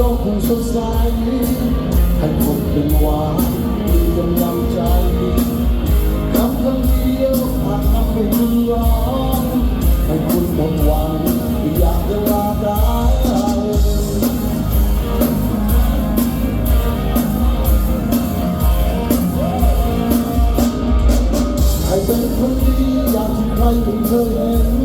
โลกคงสดใสให้ผมเป็นหวานมีกำลังใจคำคำเดียวอานทำให้คุณร้องให้คุณหมดหวังอยากจะลาได้ให้เป็นคนดีอย่างที่ใครไม่เคยเห็น